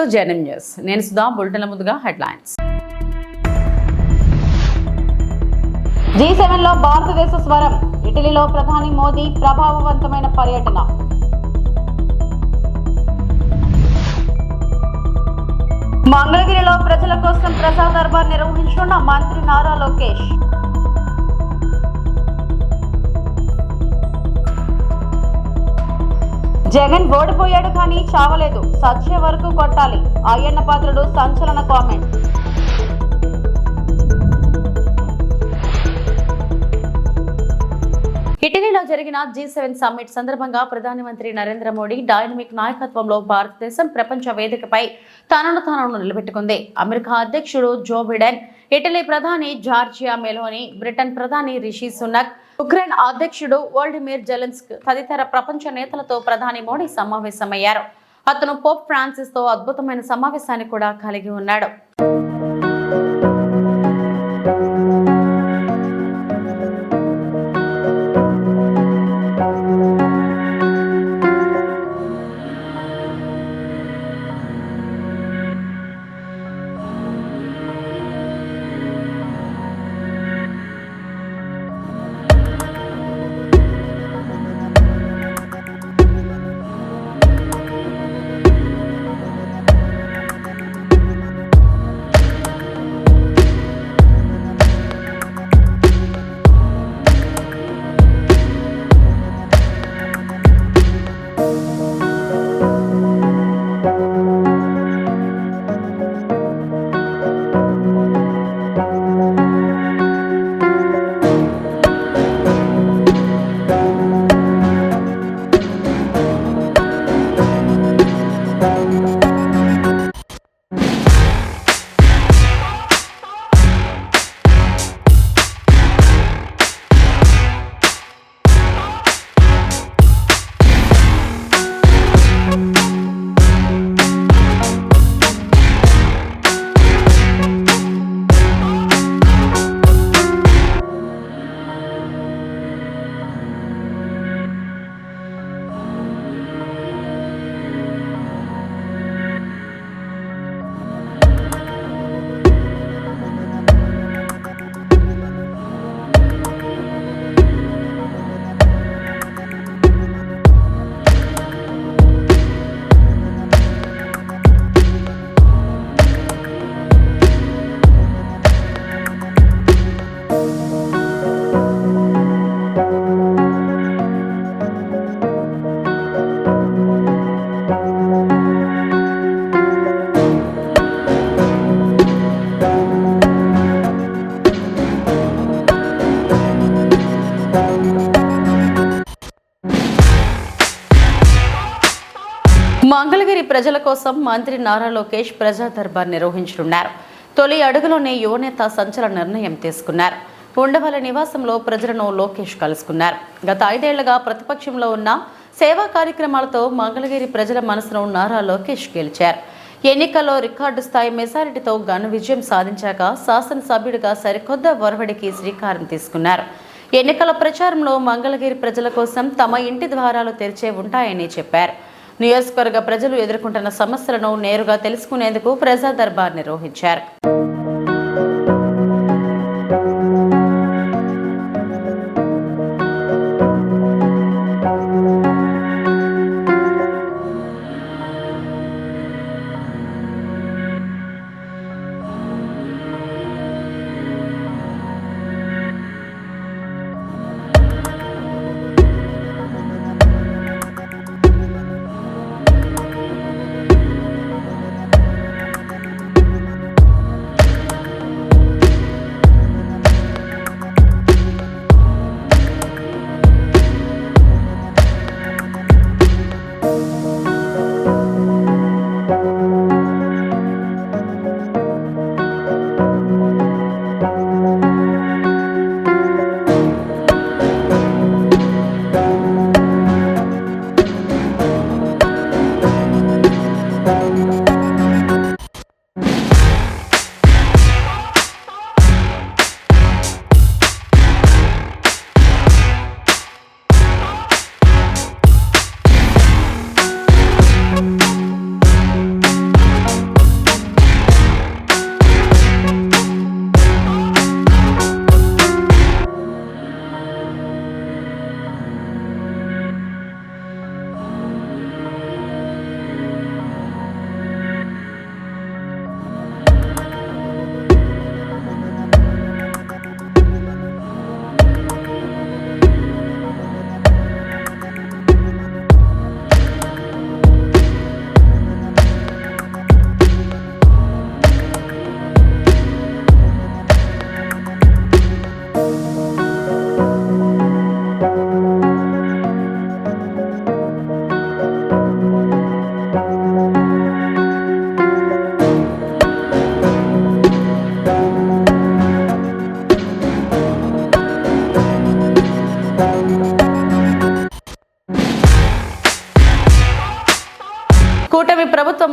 To జెనిమ్ news నేను సుధా బులెటిన్ల ముందుగా headlines. G సెవెన్లో భారతదేశ స్వరం. ఇటలీలో ప్రధాని మోదీ ప్రభావవంతమైన పర్యటన. మంగళగిరిలో ప్రజల కోసం ప్రసాద్ దర్బార్ నిర్వహించనున్న మంత్రి నారా లోకేష్. జగన్ ఓడిపోయాడు కానీ చావలేదు. సచ్చే వరకు కొట్టాలి. అయ్యన్న పాత్రుడు సంచలన కామెంట్. ఇటలీలో జరిగిన జీ సెవెన్ సమ్మిట్ సందర్భంగా ప్రధానమంత్రి నరేంద్ర మోడీ డైనమిక్ నాయకత్వంలో భారతదేశం ప్రపంచ వేదికపై తనను తాను నిలబెట్టుకుంది. అమెరికా అధ్యక్షుడు జో బిడెన్ ఇటలీ ప్రధాని జార్జియా మెలోని బ్రిటన్ ప్రధాని రిషి సునక్ ఉక్రెయిన్ అధ్యక్షుడు వోల్డిమిర్ జెలెన్స్క్ తదితర ప్రపంచ నేతలతో ప్రధాని మోడీ సమావేశమయ్యారు. అతను పోప్ ఫ్రాన్సిస్తో అద్భుతమైన సమావేశాన్ని కూడా కలిగి ఉన్నాడు. మంగళగిరి ప్రజల కోసం మంత్రి నారా లోకేష్ ప్రజా దర్బార్ నిర్వహించనున్నారు. తొలి అడుగులోనే యువనేత సంచలన నిర్ణయం తీసుకున్నారు. ఉండవల నివాసంలో ప్రజలను లోకేష్ కలుసుకున్నారు. గత ఐదేళ్ళుగా ప్రతిపక్షంలో ఉన్న సేవా కార్యక్రమాలతో మంగళగిరి ప్రజల మనసును నారా లోకేష్ గెలిచారు. ఎన్నికల్లో రికార్డు స్థాయి మెజారిటీతో ఘన విజయం సాధించాక శాసనసభ్యుడిగా సరికొత్త ఒరవడికి శ్రీకారం తీసుకున్నారు. ఎన్నికల ప్రచారంలో మంగళగిరి ప్రజల కోసం తమ ఇంటి ద్వారాలు తెరిచే ఉంటాయని చెప్పారు. నియోజకవర్గ ప్రజలు ఎదుర్కొంటున్న సమస్యలను నేరుగా తెలుసుకునేందుకు ప్రజా దర్బార్ నిర్వహించారు.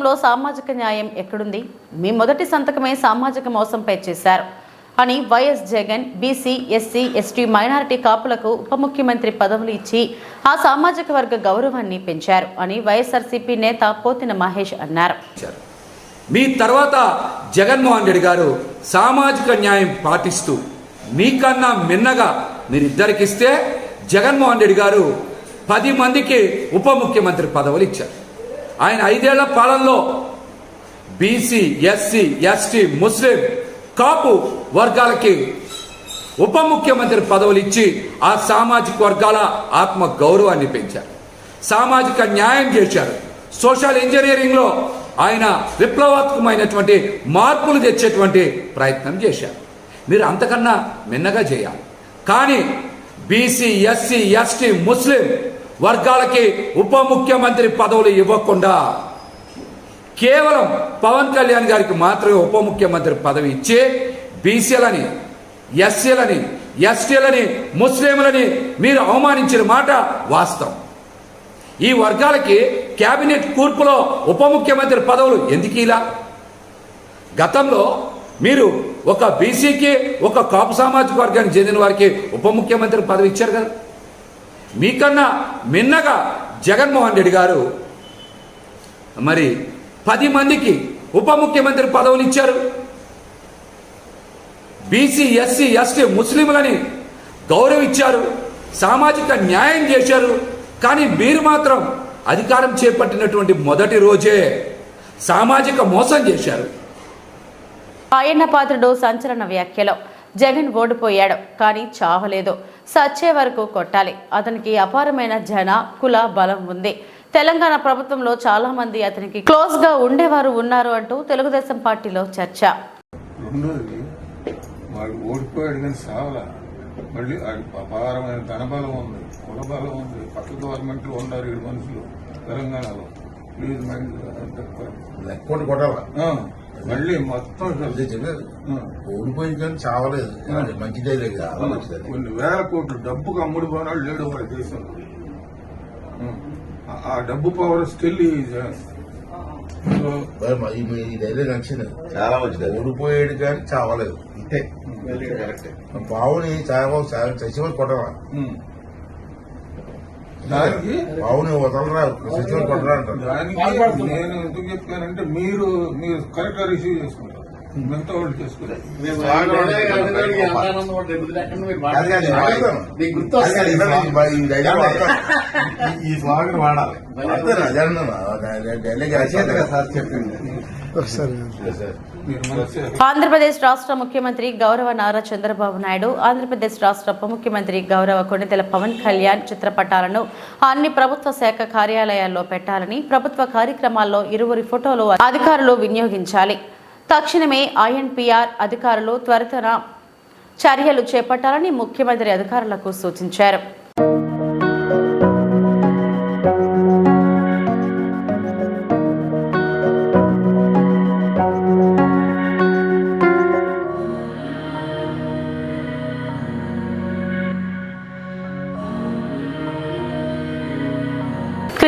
రాష్ట్రంలో సామాజిక న్యాయం ఎక్కడుంది? మీ మొదటి సంతకమే సామాజిక మోసంపై చేశారు. అని YS Jagan BC SC ST minority కాపులకు ఉప ముఖ్యమంత్రి పదవులు ఇచ్చి ఆ సామాజిక వర్గ గౌరవాన్ని పెంచారు అని వైఎస్ఆర్సీపీ నేత పోతిన మహేష్ అన్నారు. ఇచ్చారు మీ తర్వాత జగన్మోహన్ రెడ్డి గారు సామాజిక న్యాయం పాటిస్తూ మీకన్నా మిన్నగా మీరిద్దరికిస్తే జగన్మోహన్ రెడ్డి గారు పది మందికి ఉప ముఖ్యమంత్రి పదవులు ఇచ్చారు. ఆయన ఐదేళ్ళ పాలనలో బీసీ ఎస్సీ ఎస్టీ ముస్లిం కాపు వర్గాలకి ఉప ముఖ్యమంత్రి పదవులు ఇచ్చి ఆ సామాజిక వర్గాల ఆత్మ గౌరవాన్ని పెంచారు. సామాజిక న్యాయం చేశారు. సోషల్ ఇంజనీరింగ్లో ఆయన విప్లవాత్మకమైనటువంటి మార్పులు తెచ్చేటువంటి ప్రయత్నం చేశారు. మీరు అంతకన్నా మిన్నగా చేయాలి. కానీ బీసీ ఎస్సీ ఎస్టీ ముస్లిం వర్గాలకి ఉప ముఖ్యమంత్రి పదవులు ఇవ్వకుండా కేవలం పవన్ కళ్యాణ్ గారికి మాత్రమే ఉప ముఖ్యమంత్రి పదవి ఇచ్చి బీసీలని ఎస్సీలని ఎస్టీలని ముస్లింలని మీరు అవమానించిన మాట వాస్తవం. ఈ వర్గాలకి కేబినెట్ కూర్పులో ఉప ముఖ్యమంత్రి పదవులు ఎందుకు ఇలా? గతంలో మీరు ఒక బీసీకి ఒక కాపు సామాజిక వర్గానికి చెందిన వారికి ఉప ముఖ్యమంత్రి పదవి ఇచ్చారు కదా. మీకన్నా మిన్నగా జగన్మోహన్ రెడ్డి గారు మరి పది మందికి ఉప ముఖ్యమంత్రి పదవులు ఇచ్చారు. బీసీ ఎస్సీ ఎస్టీ ముస్లింలని గౌరవించారు. సామాజిక న్యాయం చేశారు. కానీ మీరు మాత్రం అధికారం చేపట్టినటువంటి మొదటి రోజే సామాజిక మోసం చేశారు. ఆయన పాత్రుడు సంచలన వ్యాఖ్యలో జగన్ ఓడిపోయాడు కానీ చావలేదు. సచ్చే వరకు కొట్టాలి. అతనికి అపారమైన జన కుల బలం ఉంది. తెలంగాణ ప్రభుత్వంలో చాలా మంది అతనికి క్లోజ్గా ఉండేవారు ఉన్నారు అంటూ తెలుగుదేశం పార్టీలో చర్చ. రెండోది వాడు ఓడిపోయాడు కానీ సావలా మళ్ళీ అపారమైన ధనబలం ఉంది కులబలం ఉంది. పక్క గవర్నమెంట్లో ఉన్నారు ఏడు మనుషులు తెలంగాణలో. ప్లీజ్ మైండ్ కొట్టాల? ఆ, మళ్ళీ మొత్తం అదే ఓడిపోయింది కానీ చావలేదు. మంచిదే లేదు కొన్ని వేల కోట్లు డబ్బుకు అమ్ముడు పోనాడు లేడు వాడి దేశంలో ఆ- డబ్బు పవర్ స్టిల్ మా- ఈ నచ్చింది. చాలా మంచిది ఓడిపోయాడు కానీ చావలేదు. ఇంతే కరెక్ట్ బావుని చావ చచ్చిపోయి కొట్టరా దానికి బావుని వదలరా కొట్టరా అంటారు. దానికి నేను ఎందుకు చెప్పానంటే మీరు మీరు కరెక్ట్గా రిసీవ్ చేసుకుంటారు. మిగతా వాళ్ళు ఇలా ఈ- స్లాగన్ వాడాలి. డైలాగ్. సార్ చెప్పింది. ఆంధ్రప్రదేశ్ రాష్ట్ర ముఖ్యమంత్రి గౌరవ నారా చంద్రబాబు నాయుడు ఆంధ్రప్రదేశ్ రాష్ట్ర ఉప ముఖ్యమంత్రి గౌరవ కొణిదెల పవన్ కళ్యాణ్ చిత్రపటాలను అన్ని ప్రభుత్వ శాఖ కార్యాలయాల్లో పెట్టాలని ప్రభుత్వ కార్యక్రమాల్లో ఇరువురి ఫోటోలు అధికారులు వినియోగించాలి. తక్షణమే ఐఎన్పిఆర్ అధికారులు త్వరితన చర్యలు చేపట్టాలని ముఖ్యమంత్రి అధికారులకు సూచించారు.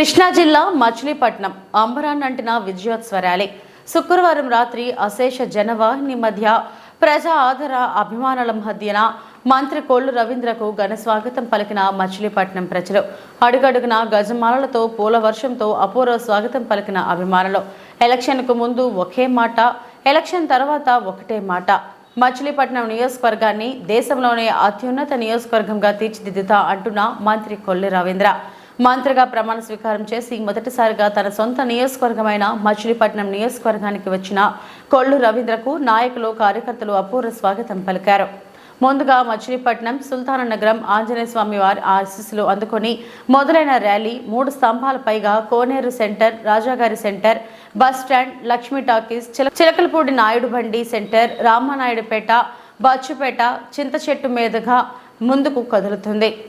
కృష్ణా జిల్లా మచిలీపట్నం అంబరాన్ అంటిన విజయోత్సవ ర్యాలీ శుక్రవారం రాత్రి అశేష జనవాహిని మధ్య ప్రజా ఆదర అభిమానుల మధ్యన మంత్రి కోళ్ళు రవీంద్రకు ఘన స్వాగతం పలికిన మచిలీపట్నం ప్రజలు. అడుగడుగున గజమాలలతో పూల వర్షంతో అపూర్వ స్వాగతం పలికిన అభిమానులు. ఎలక్షన్కు ముందు ఒకే మాట ఎలక్షన్ తర్వాత ఒకటే మాట. మచిలీపట్నం నియోజకవర్గాన్ని దేశంలోనే అత్యున్నత నియోజకవర్గంగా తీర్చిదిద్దుతా అంటున్న మంత్రి కొల్లి రవీంద్ర. మంత్రిగా ప్రమాణ స్వీకారం చేసి మొదటిసారిగా తన సొంత నియోజకవర్గమైన మచిలీపట్నం నియోజకవర్గానికి వచ్చిన కొల్లు రవీంద్రకు నాయకులు కార్యకర్తలు అపూర్వ స్వాగతం పలికారు. ముందుగా మచిలీపట్నం సుల్తాన నగరం ఆంజనేయ స్వామి వారి ఆశీస్సులు అందుకొని మొదలైన ర్యాలీ మూడు స్తంభాలపైగా Koneru centre రాజాగారి centre bus stand Lakshmi talkies చిల- Chilakalapudi Naidu బండి సెంటర్ రామానాయుడుపేట బచ్చుపేట చింత చెట్టు మీదుగా ముందుకు కదులుతుంది.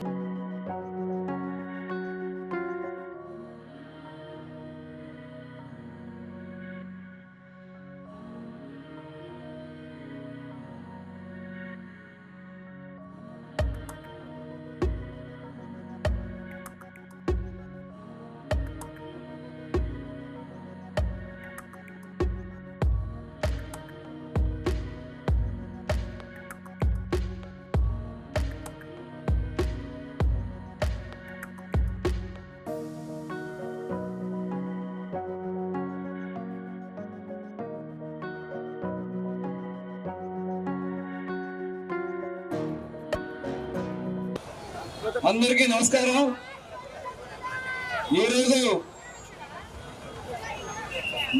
అందరికీ నమస్కారం. ఈరోజు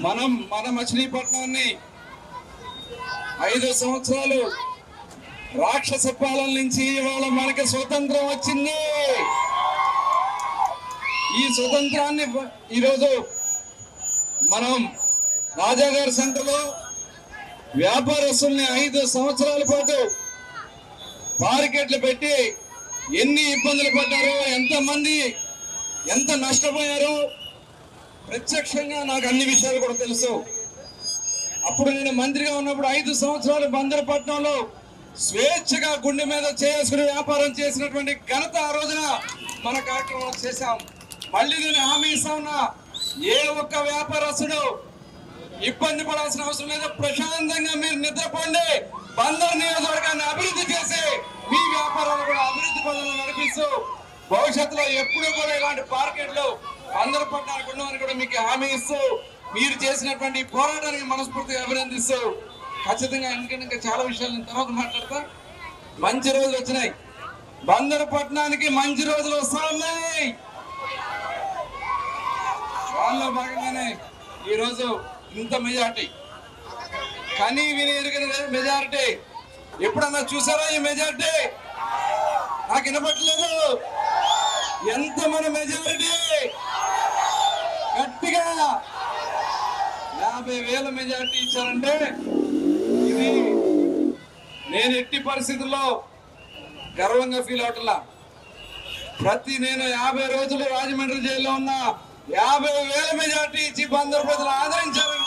మనం మన మచిలీపట్నాన్ని ఐదు సంవత్సరాలు రాక్షస పాలన నుంచి ఇవాళ మనకి స్వతంత్రం వచ్చింది. ఈ స్వతంత్రాన్ని ఈరోజు మనం రాజాగారి సెంటర్లో వ్యాపారస్తుల్ని ఐదు సంవత్సరాల పాటు మార్కెట్లు పెట్టి ఎన్ని ఇబ్బందులు పడ్డారో ఎంతమంది ఎంత నష్టపోయారో ప్రత్యక్షంగా నాకు అన్ని విషయాలు కూడా తెలుసు. అప్పుడు నేను మంత్రిగా ఉన్నప్పుడు ఐదు సంవత్సరాలు బందరపట్నంలో స్వేచ్ఛగా గుండె మీద చేసుకుని వ్యాపారం చేసినటువంటి ఘనత ఆ రోజున మన కార్యక్రమం చేశాం. మళ్ళీ నేను హామీ ఇస్తా ఉన్నా ఏ ఒక్క వ్యాపారస్తుడు ఇబ్బంది పడాల్సిన అవసరం లేదు. ప్రశాంతంగా మీరు నిద్రపోండి. బందర్ నియోజకవర్గాన్ని అభివృద్ధి చేసి మీ వ్యాపారాలు కూడా అభివృద్ధి పనులను నడిపిస్తూ భవిష్యత్తులో ఎప్పుడు కూడా ఇలాంటి మార్కెట్లు అందరు పట్టణానికి ఉండవని కూడా మీకు హామీ ఇస్తూ మీరు చేసినటువంటి పోరాటానికి మనస్ఫూర్తిగా అభినందిస్తూ ఖచ్చితంగా ఎందుకంటే ఇంకా చాలా విషయాలు నేను తర్వాత మాట్లాడతా. మంచి రోజులు వచ్చినాయి. బందరు పట్టణానికి మంచి రోజులు వస్తా ఉన్నాయి దానిలో భాగంగానే ఈరోజు ఇంత మెజార్టీ. కానీ విని ఎరుగిన మెజారిటీ. ఎప్పుడన్నా చూసారా ఈ మెజారిటీ? నాకు వినపట్లేదు ఎంత మన మెజారిటీ? గట్టిగా యాభై వేల మెజారిటీ ఇచ్చారంటే ఇది నేను ఎట్టి పరిస్థితుల్లో గర్వంగా ఫీల్ అవట్లా. ప్రతి నేను యాభై రోజులు రాజమండ్రి జైల్లో ఉన్న యాభై వేల మెజార్టీ ఇచ్చి బందరు ప్రజలు ఆదరించారు.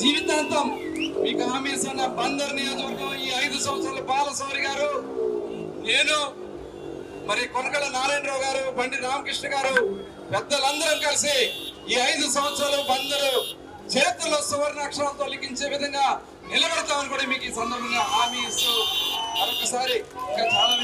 జీవితాంతం మీకు హామీ ఇస్తున్న బందర్ నియోజకవర్గం ఈ ఐదు సంవత్సరాల బాలసౌరి గారు నేను మరి కొనకల నారాయణరావు గారు బండి రామకృష్ణ గారు పెద్దలందరం కలిసి ఈ ఐదు సంవత్సరాలు బందరు చేతుల్లో సువర్ణ అక్షరాలతో లిఖించే విధంగా నిలబెడతామని కూడా మీకు ఈ సందర్భంగా హామీ ఇస్తూ మరొకసారి చాలా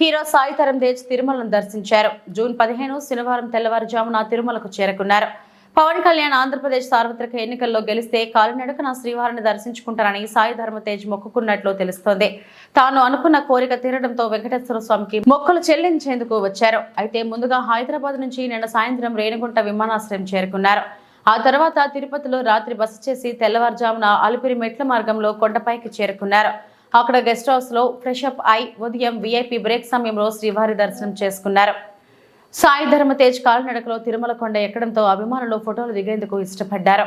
హీరో సాయి తరం తేజ్ తిరుమలను దర్శించారు. జూన్ పదిహేను శనివారం తెల్లవారుజామున తిరుమలకు చేరుకున్నారు. పవన్ కళ్యాణ్ ఆంధ్రప్రదేశ్ సార్వత్రిక ఎన్నికల్లో గెలిస్తే కాలినడకన శ్రీవారిని దర్శించుకుంటారని సాయి ధర్మ తేజ్ మొక్కుకున్నట్లు తెలుస్తోంది. తాను అనుకున్న కోరిక తీరడంతో వెంకటేశ్వర స్వామికి మొక్కలు చెల్లించేందుకు వచ్చారు. అయితే ముందుగా హైదరాబాద్ నుంచి నిన్న సాయంత్రం రేణిగుంట విమానాశ్రయం చేరుకున్నారు. ఆ తర్వాత తిరుపతిలో రాత్రి బస చేసి తెల్లవారుజామున అలిపిరి మెట్ల మార్గంలో కొండపైకి చేరుకున్నారు. అక్కడ గెస్ట్ హౌస్లో ఫ్రెష్ అయి ఉదయం విఐపి బ్రేక్ సమయంలో శ్రీవారి దర్శనం చేసుకున్నారు. సాయి ధర్మ తేజ్ కాలినడకలో తిరుమల కొండ ఎక్కడంతో అభిమానులు ఫోటోలు దిగేందుకు ఇష్టపడ్డారు.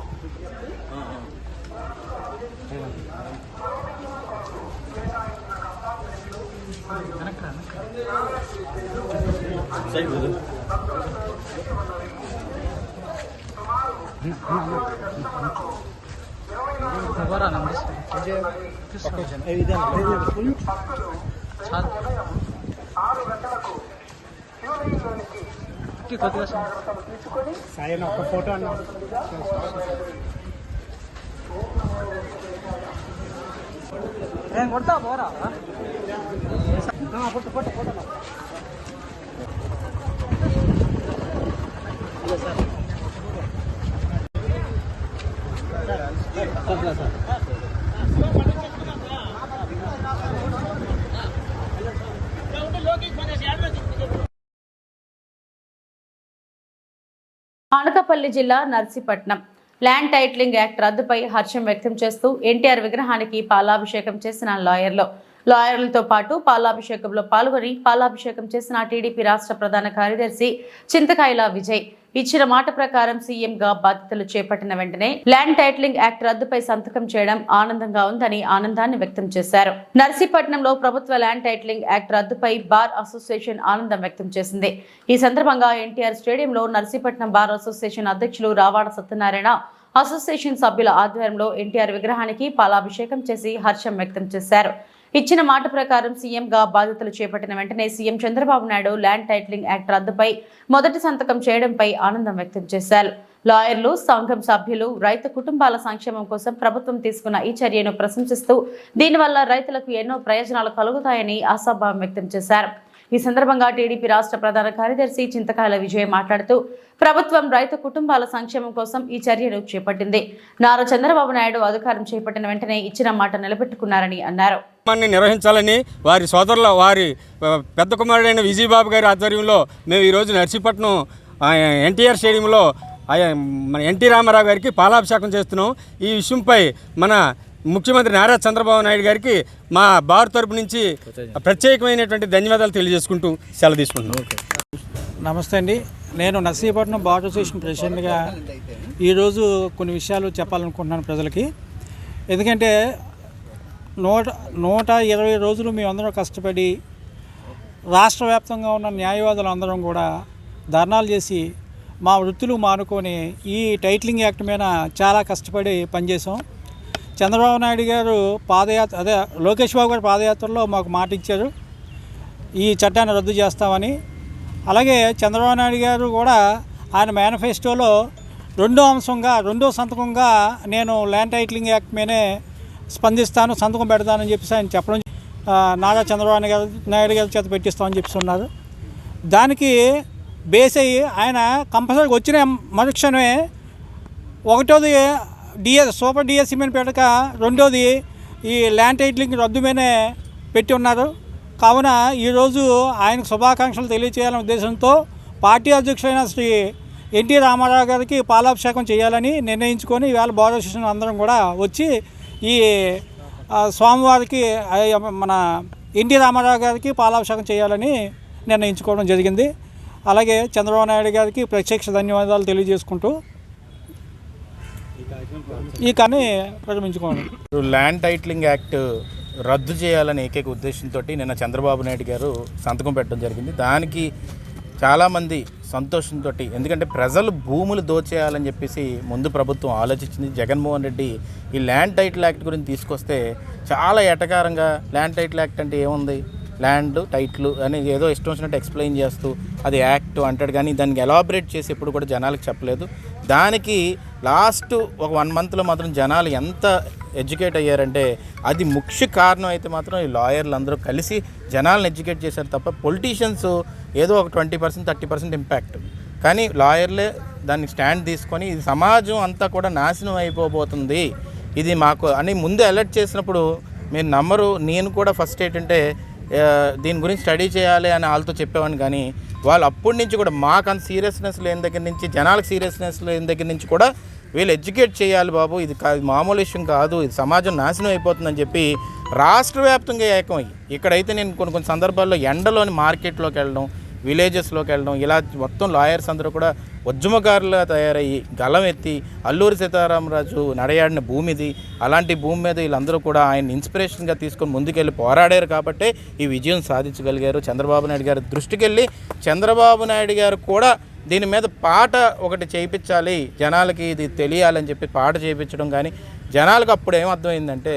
చెప్పేసాను సాయి ఒక ఫోటో అన్నా నేను కొడతా పోరా ఫోటో ఫోటో ఫోటో అనకాపల్లి జిల్లా నర్సీపట్నం. ల్యాండ్ టైటిలింగ్ యాక్ట్ రద్దుపై హర్షం వ్యక్తం చేస్తూ ఎన్టీఆర్ విగ్రహానికి పాలాభిషేకం చేసిన లాయర్లు. లాయర్లతో పాటు పాలాభిషేకంలో పాల్గొని పాలాభిషేకం చేసిన టీడీపీ రాష్ట్ర ప్రధాన కార్యదర్శి చింతకాయల విజయ్. ఇచ్చిన మాట ప్రకారం సీఎంగా బాధ్యతలు చేపట్టిన వెంటనే ల్యాండ్ టైటిలింగ్ యాక్ట్ రద్దుపై సంతకం చేయడం ఆనందంగా ఉందని ఆనందాన్ని వ్యక్తం చేశారు. నర్సీపట్నంలో ప్రభుత్వ ల్యాండ్ టైటిలింగ్ యాక్ట్ రద్దుపై బార్ అసోసియేషన్ ఆనందం వ్యక్తం చేసింది. ఈ సందర్భంగా ఎన్టీఆర్ స్టేడియంలో నర్సీపట్నం బార్ అసోసియేషన్ అధ్యక్షులు రావాడ సత్యనారాయణ అసోసియేషన్ సభ్యుల ఆధ్వర్యంలో ఎన్టీఆర్ విగ్రహానికి పాలాభిషేకం చేసి హర్షం వ్యక్తం చేశారు. ఇచ్చిన మాట ప్రకారం సీఎంగా బాధ్యతలు చేపట్టిన వెంటనే CM Chandrababu Naidu land titling act రద్దుపై మొదటి సంతకం చేయడంపై ఆనందం వ్యక్తం చేశారు. లాయర్లు సంఘం సభ్యులు రైతు కుటుంబాల సంక్షేమం కోసం ప్రభుత్వం తీసుకున్న ఈ చర్యను ప్రశంసిస్తూ దీనివల్ల రైతులకు ఎన్నో ప్రయోజనాలు కలుగుతాయని ఆశాభావం వ్యక్తం చేశారు. ఈ సందర్భంగా టీడీపీ రాష్ట్ర ప్రధాన కార్యదర్శి చింతకాయల విజయ్ మాట్లాడుతూ ప్రభుత్వం రైతు కుటుంబాల సంక్షేమం కోసం ఈ చర్యను చేపట్టింది. నారా చంద్రబాబు నాయుడు అధికారం చేపట్టిన వెంటనే ఇచ్చిన మాట నిలబెట్టుకున్నారని అన్నారు. నిర్వహించాలని వారి సోదరుల వారి పెద్ద కుమారుడైన విజయబాబు గారి ఆధ్వర్యంలో మేము ఈరోజు నర్సీపట్నం ఎన్టీఆర్ స్టేడియంలో మన ఎన్టీ రామారావు గారికి పాలాభిషేకం చేస్తున్నాం. ఈ విషయంపై మన ముఖ్యమంత్రి నారా చంద్రబాబు నాయుడు గారికి మా బార్ తరపు నుంచి ప్రత్యేకమైనటువంటి ధన్యవాదాలు తెలియజేసుకుంటూ సెలవు తీసుకుంటున్నాం. నమస్తే అండి. నేను నర్సీపట్నం బార్ అసోసియేషన్ ప్రెసిడెంట్గా ఈరోజు కొన్ని విషయాలు చెప్పాలనుకుంటున్నాను ప్రజలకి. ఎందుకంటే నూట నూట ఇరవై రోజులు మేమందరం కష్టపడి రాష్ట్ర వ్యాప్తంగా ఉన్న న్యాయవాదులు అందరం కూడా ధర్నాలు చేసి మా వృత్తులు మానుకొని ఈ టైటిలింగ్ యాక్ట్ మీద చాలా కష్టపడి పనిచేసాం చంద్రబాబు నాయుడు గారు పాదయాత్ర అదే లోకేష్ బాబు గారు పాదయాత్రలో మాకు మాట ఇచ్చారు ఈ చట్టాన్ని రద్దు చేస్తామని. అలాగే చంద్రబాబు నాయుడు గారు కూడా ఆయన మేనిఫెస్టోలో రెండో అంశంగా రెండో సంతకంగా నేను ల్యాండ్ టైటిలింగ్ యాక్ట్ మీదే స్పందిస్తాను సంతకం పెడతానని చెప్పేసి ఆయన చెప్పడం నాగా నారా చంద్రబాబు గారు నాయుడు గారి చేత పెట్టిస్తామని చెప్పేసి ఉన్నారు. దానికి బేస్ అయ్యి ఆయన కంపల్సరీగా వచ్చిన మరుక్షణమే ఒకటోది డిఎస్ సూపర్ డిఎస్ సిమెంట్ పెట్టక రెండోది ఈ ల్యాండ్ టైటిలింగ్ రద్దుమేనే పెట్టి ఉన్నారు. కావున ఈరోజు ఆయనకు శుభాకాంక్షలు తెలియచేయాలనే ఉద్దేశంతో పార్టీ అధ్యక్షుడైన శ్రీ ఎన్టీ రామారావు గారికి పాలాభిషేకం చేయాలని నిర్ణయించుకొని ఇవాళ బార్ అసోసియేషన్ అందరం కూడా వచ్చి ఈ స్వామివారికి మన ఎన్టీ రామారావు గారికి పాలాభిషేకం చేయాలని నిర్ణయించుకోవడం జరిగింది. అలాగే చంద్రబాబు నాయుడు గారికి ప్రత్యక్ష ధన్యవాదాలు తెలియజేసుకుంటూ ఈ కానీ ప్రకటించుకోండి. ల్యాండ్ టైటిలింగ్ యాక్ట్ రద్దు చేయాలని ఏకైక ఉద్దేశంతో నిన్న చంద్రబాబు నాయుడు గారు సంతకం పెట్టడం జరిగింది. దానికి చాలామంది సంతోషంతో ఎందుకంటే ప్రజలు భూములు దోచేయాలని చెప్పేసి ముందు ప్రభుత్వం ఆలోచించింది. జగన్మోహన్ రెడ్డి ఈ ల్యాండ్ టైటిల్ యాక్ట్ గురించి తీసుకొస్తే చాలా ఎటకారంగా ల్యాండ్ టైటిల్ యాక్ట్ అంటే ఏముంది? ల్యాండ్ టైటిల్ అని ఏదో ఇష్టం వచ్చినట్టు ఎక్స్ప్లెయిన్ చేస్తూ అది యాక్ట్ అంటాడు. కానీ దానికి ఎలాబరేట్ చేసి ఎప్పుడు కూడా జనాలకు చెప్పలేదు. దానికి లాస్ట్ ఒక వన్ మంత్లో మాత్రం జనాలు ఎంత ఎడ్యుకేట్ అయ్యారంటే అది ముఖ్య కారణం అయితే మాత్రం ఈ లాయర్లు అందరూ కలిసి జనాలను ఎడ్యుకేట్ చేశారు తప్ప పొలిటీషియన్స్ ఏదో ఒక twenty percent thirty percent impact. కానీ లాయర్లే దాన్ని స్టాండ్ తీసుకొని ఇది సమాజం అంతా కూడా నాశనం అయిపోబోతుంది. ఇది మాకు అని ముందు అలర్ట్ చేసినప్పుడు మీరు నమ్మరు. నేను కూడా ఫస్ట్ ఏంటంటే దీని గురించి స్టడీ చేయాలి అని వాళ్ళతో చెప్పేవాడిని కానీ వాళ్ళు అప్పటి నుంచి కూడా మాకు అంత సీరియస్నెస్ లేని దగ్గర నుంచి జనాలకు సీరియస్నెస్ లేని దగ్గర నుంచి కూడా వీళ్ళు ఎడ్యుకేట్ చేయాలి బాబు. ఇది మామూలు విషయం కాదు. ఇది సమాజం నాశనం అయిపోతుందని చెప్పి రాష్ట్ర వ్యాప్తంగా ఏకమయ్యి. ఇక్కడైతే నేను కొన్ని కొన్ని సందర్భాల్లో ఎండలోని మార్కెట్లోకి వెళ్ళడం విలేజెస్లోకి వెళ్ళడం ఇలా మొత్తం లాయర్స్ అందరూ కూడా ఉద్యమకారులుగా తయారయ్యి గలం ఎత్తి అల్లూరి సీతారామరాజు నడయాడిన భూమిది. అలాంటి భూమి మీద వీళ్ళందరూ కూడా ఆయన ఇన్స్పిరేషన్గా తీసుకొని ముందుకెళ్ళి పోరాడారు కాబట్టే ఈ విజయం సాధించగలిగారు చంద్రబాబు నాయుడు గారి దృష్టికెళ్ళి. చంద్రబాబు నాయుడు గారు కూడా దీని మీద పాట ఒకటి చేయించాలి జనాలకి ఇది తెలియాలని చెప్పి పాట చేయించడం కానీ జనాలకు అప్పుడు ఏం అర్థమైందంటే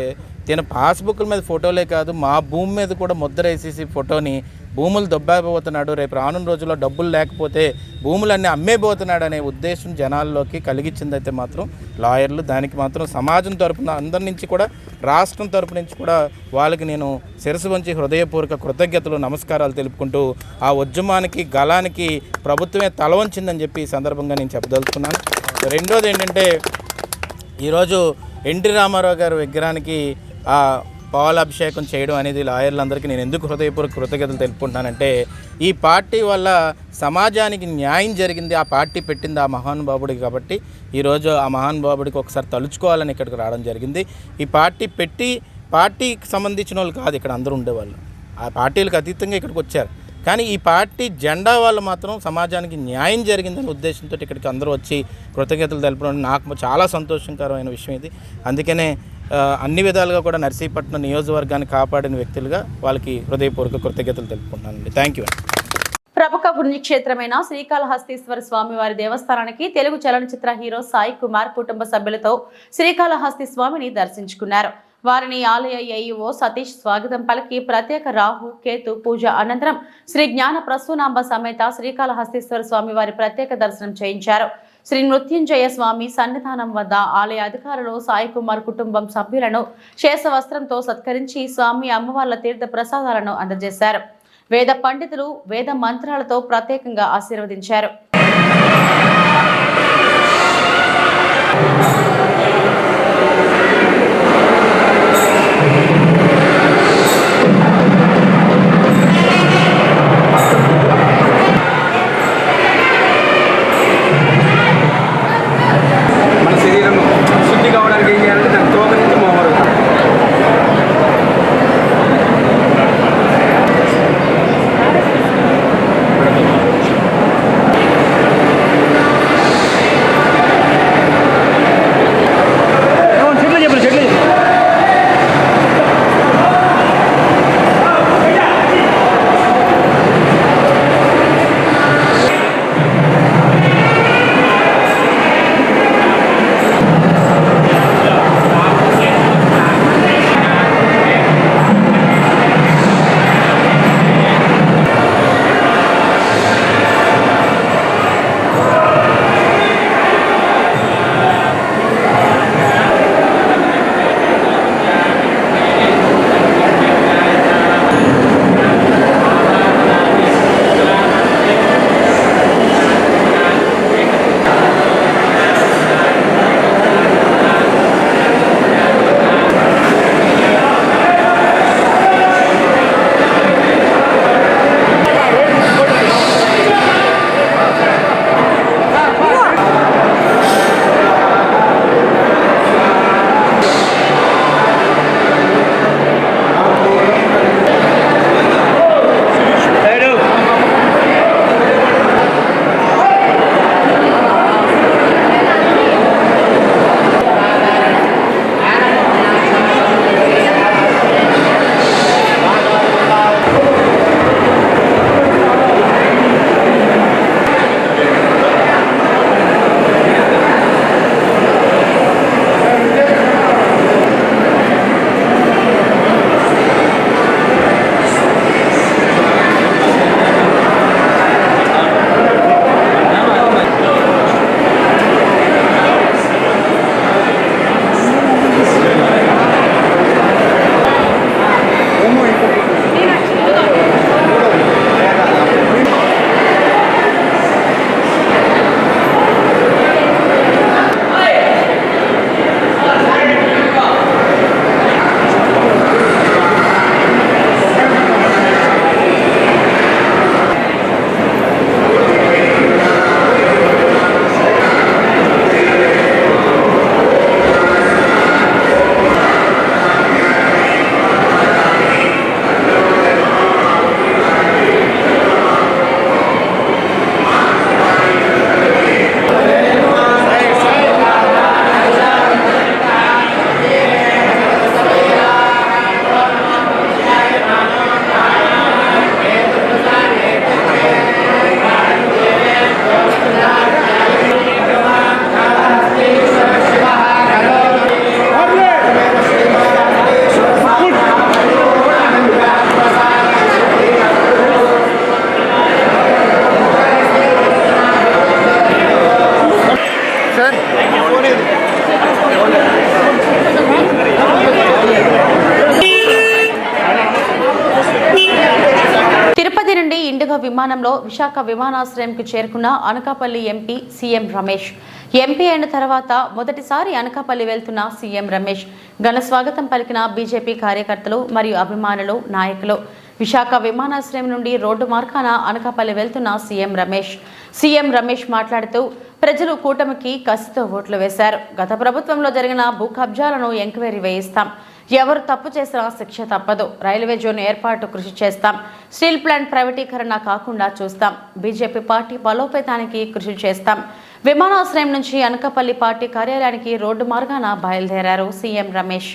తిన పాస్బుక్ల మీద ఫోటోలే కాదు మా భూమి మీద కూడా ముద్ర వేసేసి ఫోటోని భూములు దొబ్బాయిపోతున్నాడు రేపు రానున్న రోజుల్లో డబ్బులు లేకపోతే భూములన్నీ అమ్మేబోతున్నాడు అనే ఉద్దేశం జనాల్లోకి కలిగించిందైతే మాత్రం లాయర్లు. దానికి మాత్రం సమాజం తరపున అందరి నుంచి కూడా రాష్ట్రం తరపు నుంచి కూడా వాళ్ళకి నేను శిరసు వంచి హృదయపూర్వక కృతజ్ఞతలు నమస్కారాలు తెలుపుకుంటూ ఆ ఉద్యమానికి గలానికి ప్రభుత్వమే తల వంచిందని చెప్పి ఈ సందర్భంగా నేను చెప్పదలుచుకున్నాను. రెండోది ఏంటంటే ఈరోజు ఎన్టీ రామారావు గారి విగ్రహానికి ఆ పాలాభిషేకం చేయడం అనేది లాయర్లందరికీ నేను ఎందుకు హృదయపూర్వక కృతజ్ఞతలు తెలుపుకుంటున్నానంటే ఈ పార్టీ వల్ల సమాజానికి న్యాయం జరిగింది ఆ పార్టీ పెట్టింది ఆ మహానుభావుడికి కాబట్టి ఈరోజు ఆ మహానుభావుడికి ఒకసారి తలుచుకోవాలని ఇక్కడికి రావడం జరిగింది. ఈ పార్టీ పెట్టి పార్టీకి సంబంధించిన వాళ్ళు కాదు ఇక్కడ అందరూ ఉండేవాళ్ళు. ఆ పార్టీలకు అతీతంగా ఇక్కడికి వచ్చారు. కానీ ఈ పార్టీ జెండా వాళ్ళు మాత్రం సమాజానికి న్యాయం జరిగిందనే ఉద్దేశంతో ఇక్కడికి అందరూ వచ్చి కృతజ్ఞతలు తెలపడం నాకు చాలా సంతోషకరమైన విషయం ఇది. అందుకనే అన్ని విధాలుగా కూడా నర్సీపట్నం నియోజకవర్గాన్ని కాపాడిన వ్యక్తులుగా వాళ్ళకి హృదయపూర్వక కృతజ్ఞతలు తెలుపుకుంటున్నానండి. థ్యాంక్ యూ ప్రముఖ పుణ్యక్షేత్రమైన శ్రీకాళహస్తీశ్వర స్వామి వారి దేవస్థానానికి తెలుగు చలనచిత్ర హీరో సాయి కుమార్ కుటుంబ సభ్యులతో శ్రీకాళహస్తి స్వామిని దర్శించుకున్నారు. వారిని ఆలయ ఏఈఓ సతీష్ స్వాగతం పలికి ప్రత్యేక రాహు కేతు పూజ అనంతరం శ్రీ జ్ఞాన ప్రసూనాంబ సమేత శ్రీకాళహస్తీశ్వర స్వామి వారి ప్రత్యేక దర్శనం చేయించారు. శ్రీ మృత్యుంజయ స్వామి సన్నిధానం వద్ద ఆలయ అధికారులు సాయి కుమార్ కుటుంబం సభ్యులను శేషవస్త్రంతో సత్కరించి స్వామి అమ్మవార్ల తీర్థ ప్రసాదాలను అందజేశారు. వేద పండితులు వేద మంత్రాలతో ప్రత్యేకంగా ఆశీర్వదించారు. ఇండిగో విమానంలో విశాఖ విమానాశ్రయంకు చేరుకున్న Anakapalli MP CM Ramesh. MP అయిన తర్వాత మొదటిసారి అనకాపల్లి వెళ్తున్న సీఎం రమేష్. ఘన స్వాగతం పలికిన బీజేపీ కార్యకర్తలు మరియు అభిమానులు నాయకులు. విశాఖ విమానాశ్రయం నుండి రోడ్డు మార్గాన అనకాపల్లి వెళ్తున్న సీఎం రమేష్. సీఎం రమేష్ మాట్లాడుతూ ప్రజలు కూటమికి కసితో ఓట్లు వేశారు. గత ప్రభుత్వంలో జరిగిన భూ కబ్జాలను ఎంక్వైరీ వేయిస్తాం. ఎవరు తప్పు చేసినా శిక్ష తప్పదు. రైల్వే జోన్ ఏర్పాటు కృషి చేస్తాం. స్టీల్ ప్లాంట్ ప్రైవేటీకరణ కాకుండా చూస్తాం. బీజేపీ పార్టీ బలోపేతానికి కృషి చేస్తాం. విమానాశ్రయం నుంచి అనకపల్లి పార్టీ కార్యాలయానికి రోడ్డు మార్గాన బయలుదేరారు సీఎం రమేష్.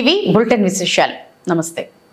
ఇవి బులెటిన్ విశేషాలు. నమస్తే.